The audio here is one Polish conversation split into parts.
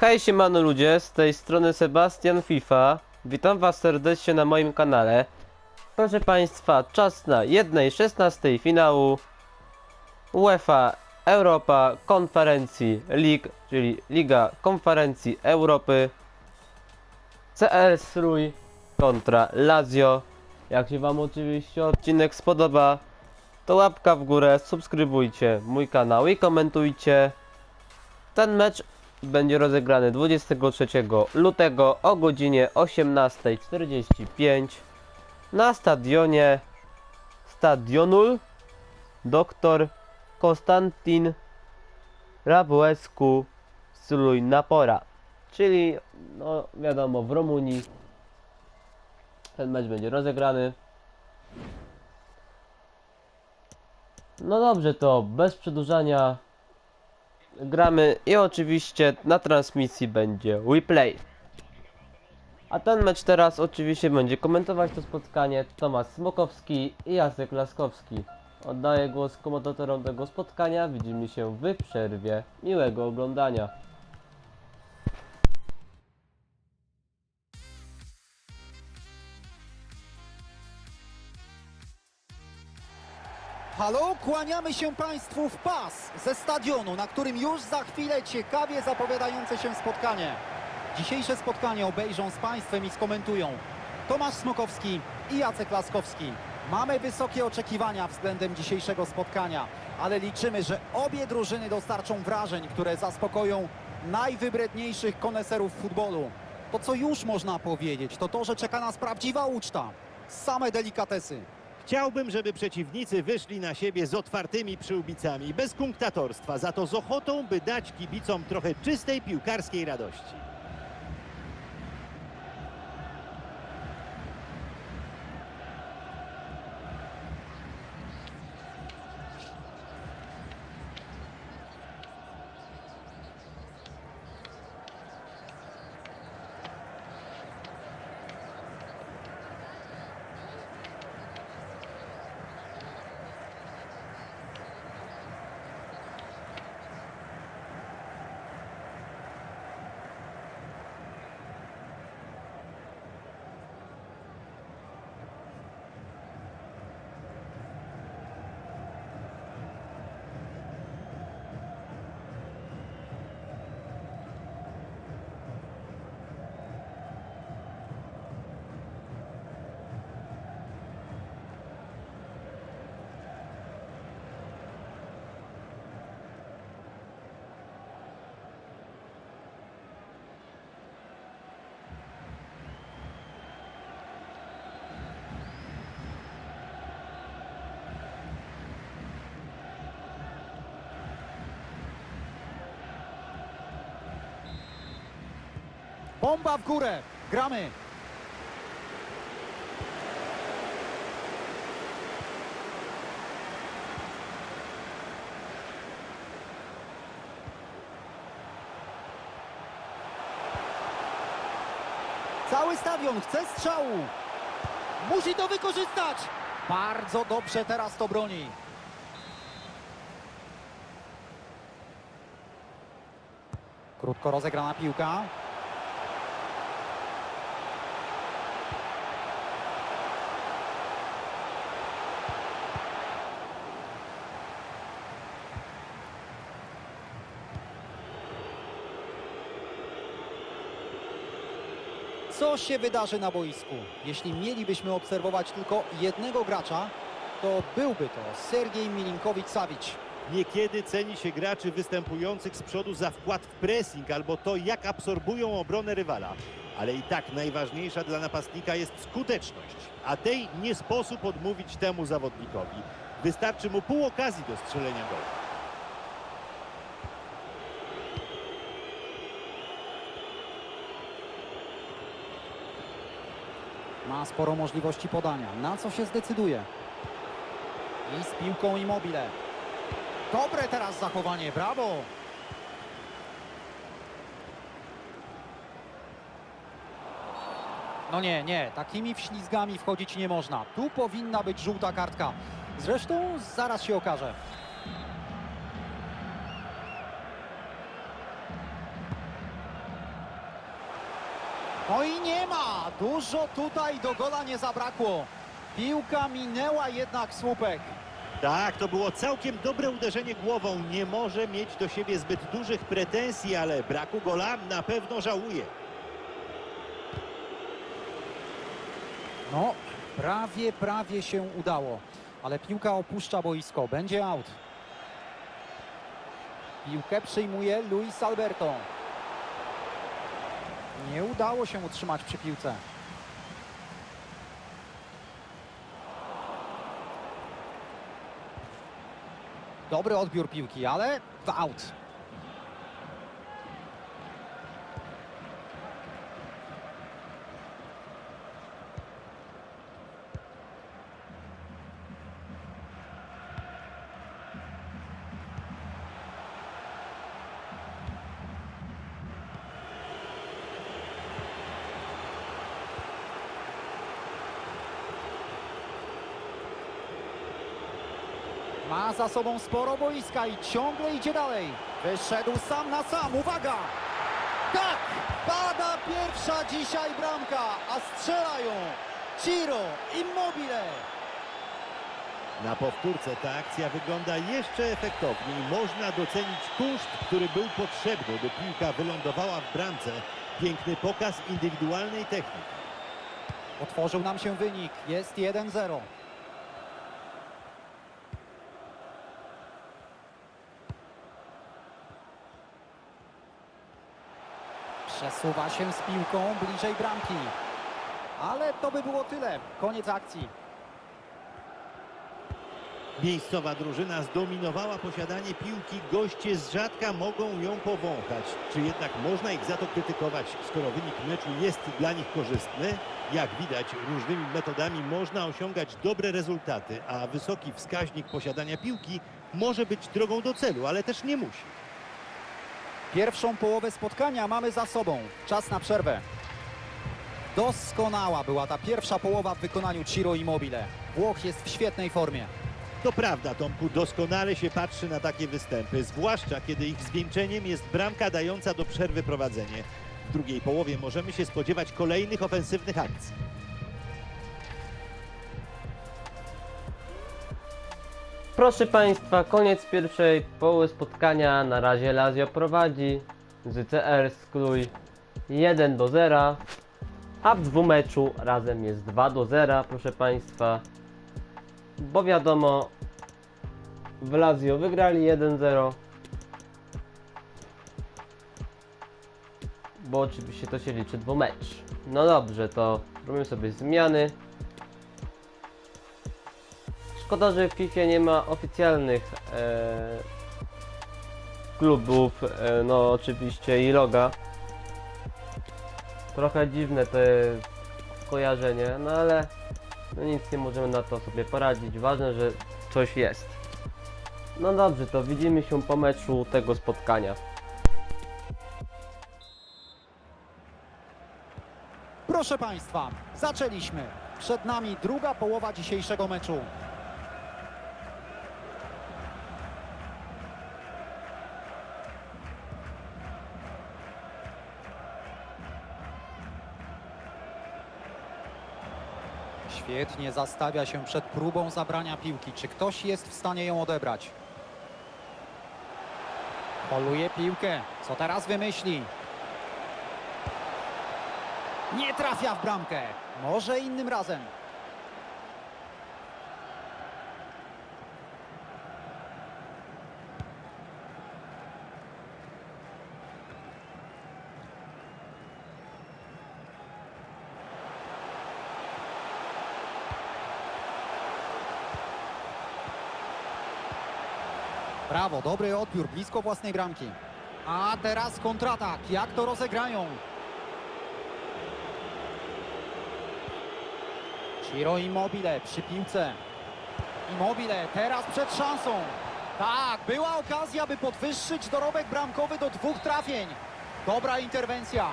Hej siemano ludzie, z tej strony Sebastian FIFA. Witam was serdecznie na moim kanale. Proszę państwa, czas na 1.16 finału UEFA Europa Konferencji League, czyli Liga Konferencji Europy. CL Strój kontra Lazio. Jak się wam oczywiście odcinek spodoba, to łapka w górę, subskrybujcie mój kanał i komentujcie. Ten mecz będzie rozegrany 23 lutego o godzinie 18.45 na stadionie Stadionul dr Konstantin Rabuescu Suluj Napora, czyli no wiadomo w Rumunii. Ten mecz będzie rozegrany. No dobrze, to bez przedłużania gramy i oczywiście na transmisji będzie replay. A ten mecz teraz oczywiście będzie komentować to spotkanie Tomasz Smokowski i Jacek Laskowski. Oddaję głos komentatorom tego spotkania. Widzimy się w przerwie. Miłego oglądania. Halo, kłaniamy się Państwu w pas ze stadionu, na którym już za chwilę ciekawie zapowiadające się spotkanie. Dzisiejsze spotkanie obejrzą z Państwem i skomentują Tomasz Smokowski i Jacek Laskowski. Mamy wysokie oczekiwania względem dzisiejszego spotkania, ale liczymy, że obie drużyny dostarczą wrażeń, które zaspokoją najwybredniejszych koneserów futbolu. To co już można powiedzieć, to to, że czeka nas prawdziwa uczta. Same delikatesy. Chciałbym, żeby przeciwnicy wyszli na siebie z otwartymi przyłbicami, bez kunktatorstwa, za to z ochotą, by dać kibicom trochę czystej piłkarskiej radości. Bomba w górę. Gramy. Cały stadion chce strzału. Musi to wykorzystać. Bardzo dobrze teraz to broni. Krótko rozegrana piłka. Co się wydarzy na boisku? Jeśli mielibyśmy obserwować tylko jednego gracza, to byłby to Sergiej Milinkowicz-Savic. Niekiedy ceni się graczy występujących z przodu za wkład w pressing albo to, jak absorbują obronę rywala. Ale i tak najważniejsza dla napastnika jest skuteczność, a tej nie sposób odmówić temu zawodnikowi. Wystarczy mu pół okazji do strzelenia gołu. Ma sporo możliwości podania. Na co się zdecyduje? I z piłką Immobile. Dobre teraz zachowanie, brawo! No nie, nie, takimi wślizgami wchodzić nie można. Tu powinna być żółta kartka. Zresztą zaraz się okaże. No i nie ma! Dużo tutaj do gola nie zabrakło. Piłka minęła jednak słupek. Tak, to było całkiem dobre uderzenie głową. Nie może mieć do siebie zbyt dużych pretensji, ale braku gola na pewno żałuje. No, prawie, prawie się udało. Ale piłka opuszcza boisko. Będzie out. Piłkę przyjmuje Luis Alberto. Nie udało się utrzymać przy piłce. Dobry odbiór piłki, ale w out. Ma za sobą sporo boiska i ciągle idzie dalej. Wyszedł sam na sam, uwaga! Tak! Pada pierwsza dzisiaj bramka, a strzelają Ciro Immobile. Na powtórce ta akcja wygląda jeszcze efektowniej. Można docenić kunszt, który był potrzebny, by piłka wylądowała w bramce. Piękny pokaz indywidualnej techniki. Otworzył nam się wynik, jest 1-0. Przesuwa się z piłką bliżej bramki. Ale to by było tyle. Koniec akcji. Miejscowa drużyna zdominowała posiadanie piłki. Goście z rzadka mogą ją powąchać. Czy jednak można ich za to krytykować, skoro wynik meczu jest dla nich korzystny? Jak widać, różnymi metodami można osiągać dobre rezultaty, a wysoki wskaźnik posiadania piłki może być drogą do celu, ale też nie musi. Pierwszą połowę spotkania mamy za sobą. Czas na przerwę. Doskonała była ta pierwsza połowa w wykonaniu Ciro Immobile. Włoch jest w świetnej formie. To prawda, Tomku, doskonale się patrzy na takie występy, zwłaszcza kiedy ich zwieńczeniem jest bramka dająca do przerwy prowadzenie. W drugiej połowie możemy się spodziewać kolejnych ofensywnych akcji. Proszę Państwa, koniec pierwszej połowy spotkania. Na razie Lazio prowadzi z CR Skrój 1 do 0. A w dwumeczu razem jest 2 do 0, proszę Państwa. Bo wiadomo, w Lazio wygrali 1-0. Bo oczywiście to się liczy dwumecz. No dobrze, to robimy sobie zmiany. Szkoda, że w FIFA nie ma oficjalnych e, klubów, e, no oczywiście i loga. Trochę dziwne to jest skojarzenie, no ale no nic nie możemy na to sobie poradzić. Ważne, że coś jest. No dobrze, to widzimy się po meczu tego spotkania. Proszę Państwa, zaczęliśmy. Przed nami druga połowa dzisiejszego meczu. Świetnie zastawia się przed próbą zabrania piłki. Czy ktoś jest w stanie ją odebrać? Poluje piłkę. Co teraz wymyśli? Nie trafia w bramkę. Może innym razem. Brawo, dobry odbiór, blisko własnej bramki. A teraz kontratak. Jak to rozegrają? Ciro Immobile przy piłce. Immobile teraz przed szansą. Tak, była okazja, by podwyższyć dorobek bramkowy do dwóch trafień. Dobra interwencja.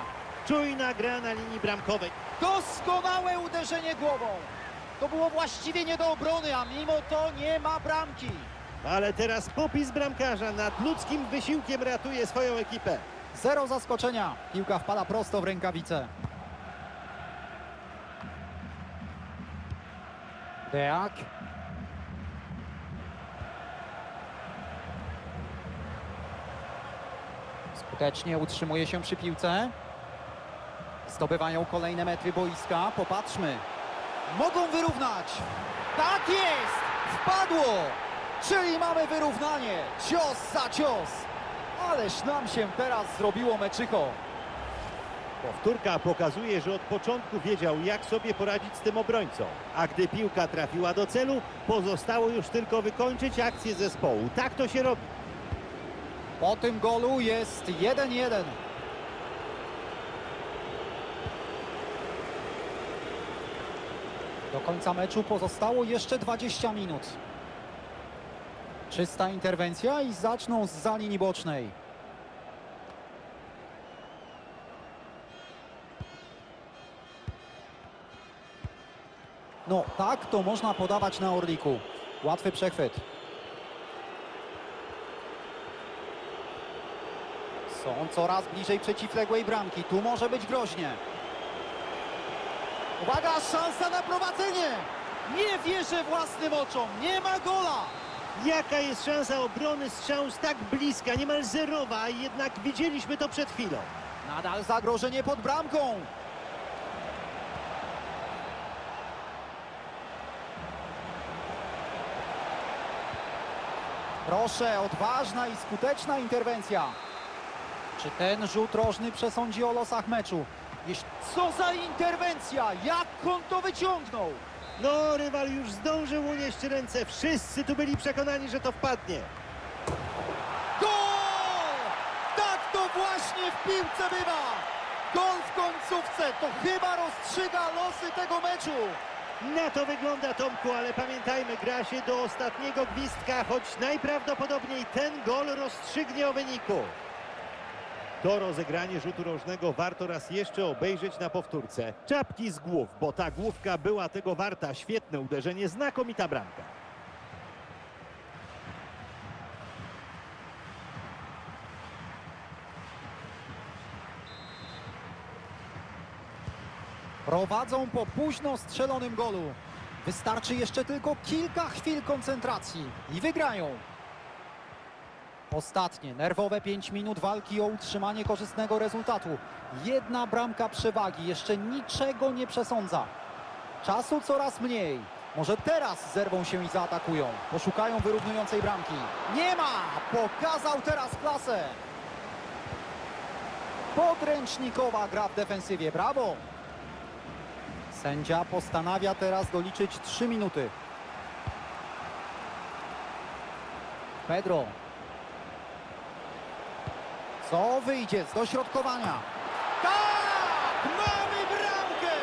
Czujna gra na linii bramkowej. Doskonałe uderzenie głową. To było właściwie nie do obrony, a mimo to nie ma bramki. Ale teraz popis bramkarza nad ludzkim wysiłkiem ratuje swoją ekipę. Zero zaskoczenia. Piłka wpada prosto w rękawice. Deak. Skutecznie utrzymuje się przy piłce. Zdobywają kolejne metry boiska. Popatrzmy. Mogą wyrównać. Tak jest! Wpadło! Czyli mamy wyrównanie. Cios za cios. Ależ nam się teraz zrobiło meczycho. Powtórka pokazuje, że od początku wiedział, jak sobie poradzić z tym obrońcą. A gdy piłka trafiła do celu, pozostało już tylko wykończyć akcję zespołu. Tak to się robi. Po tym golu jest 1-1. Do końca meczu pozostało jeszcze 20 minut. Czysta interwencja i zaczną z linii bocznej. No tak to można podawać na Orliku. Łatwy przechwyt. Są coraz bliżej przeciwległej bramki. Tu może być groźnie. Uwaga, szansa na prowadzenie! Nie wierzę własnym oczom, nie ma gola! Jaka jest szansa obrony strzału z tak bliska, niemal zerowa, jednak widzieliśmy to przed chwilą. Nadal zagrożenie pod bramką. Proszę, odważna i skuteczna interwencja. Czy ten rzut rożny przesądzi o losach meczu? Co za interwencja! Jak on to wyciągnął? No, rywal już zdążył unieść ręce. Wszyscy tu byli przekonani, że to wpadnie. Gol! Tak to właśnie w piłce bywa! Gol w końcówce to chyba rozstrzyga losy tego meczu. Na to wygląda Tomku, ale pamiętajmy, gra się do ostatniego gwizdka, choć najprawdopodobniej ten gol rozstrzygnie o wyniku. To rozegranie rzutu rożnego warto raz jeszcze obejrzeć na powtórce. Czapki z głów, bo ta główka była tego warta. Świetne uderzenie, znakomita bramka. Prowadzą po późno strzelonym golu. Wystarczy jeszcze tylko kilka chwil koncentracji i wygrają. Ostatnie nerwowe 5 minut walki o utrzymanie korzystnego rezultatu. Jedna bramka przewagi, jeszcze niczego nie przesądza. Czasu coraz mniej. Może teraz zerwą się i zaatakują. Poszukają wyrównującej bramki. Nie ma! Pokazał teraz klasę. Podręcznikowa gra w defensywie. Brawo! Sędzia postanawia teraz doliczyć 3 minuty. Pedro. Co wyjdzie z dośrodkowania? Tak! Mamy bramkę!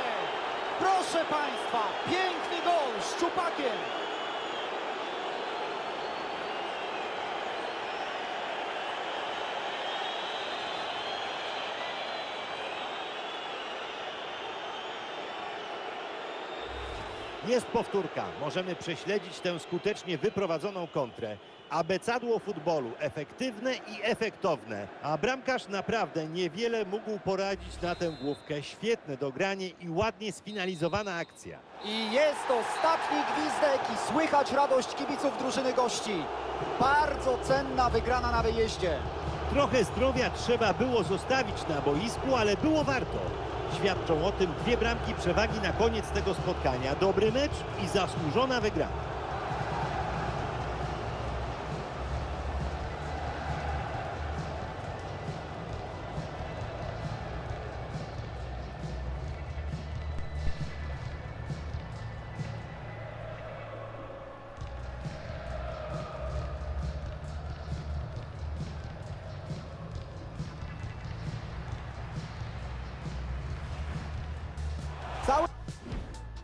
Proszę Państwa, piękny gol szczupakiem. Jest powtórka. Możemy prześledzić tę skutecznie wyprowadzoną kontrę. Abecadło futbolu efektywne i efektowne. A bramkarz naprawdę niewiele mógł poradzić na tę główkę. Świetne dogranie i ładnie sfinalizowana akcja. I jest ostatni gwizdek i słychać radość kibiców drużyny gości. Bardzo cenna wygrana na wyjeździe. Trochę zdrowia trzeba było zostawić na boisku, ale było warto. Świadczą o tym dwie bramki przewagi na koniec tego spotkania. Dobry mecz i zasłużona wygrana.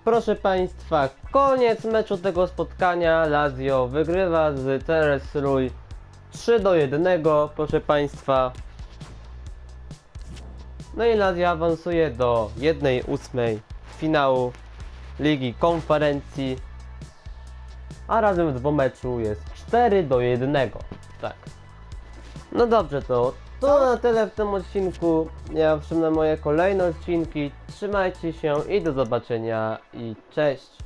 Proszę Państwa, koniec meczu tego spotkania. Lazio wygrywa z Teres Rój 3 do 1, proszę Państwa. No i Lazio awansuje do 1-8 finału Ligi Konferencji. A razem w dwumeczu jest 4 do 1. Tak. No dobrze, to to na tyle w tym odcinku. Ja przypomnę moje kolejne odcinki. Trzymajcie się i do zobaczenia i cześć.